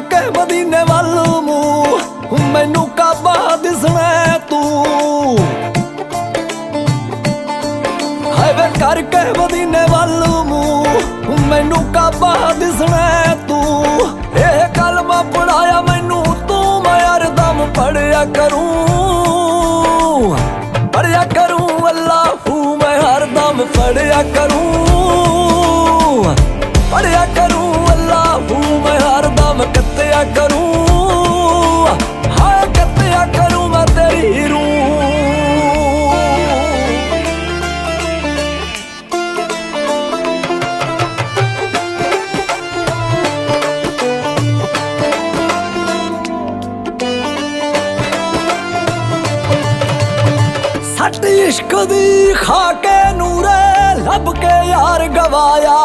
ਕੇ ਮਦੀਨੇ ਵੱਲ ਮੂੰਹ। ਮੈਨੂੰ ਕਾਬਾ ਦਿਸਣਾ ਤੂੰ। ਹਾਏ ਵੇ ਕਰਕੇ ਮਦੀਨੇ ਵੱਲ ਮੂੰਹ। ਮੈਨੂੰ ਕਾਬਾ ਦਿਸਣਾ ਤੂੰ। ਇਹ ਕਲਮਾ ਪੜਾਇਆ, ਮੈਨੂੰ ਤੂੰ ਮੈਂ ਅਰਦਮ ਪੜਿਆ ਕਰੂੰ। ਪੜਿਆ ਕਰੂੰ ਅੱਲਾਹੂ ਮੈਂ ਹਰਦਮ ਪੜਿਆ ਕਰੂੰ। ਕੱਤਿਆ ਕਰੂੰ ਹਾਏ ਕੱਤਿਆ ਕਰੂੰ ਮੈਂ ਤੇਰੀ ਰੂਹ। ਸੱਟ ਇਸ਼ਕ ਦੀ ਖਾ ਕੇ ਨੂਰੇ ਲੱਭ ਕੇ ਯਾਰ ਗਵਾਇਆ।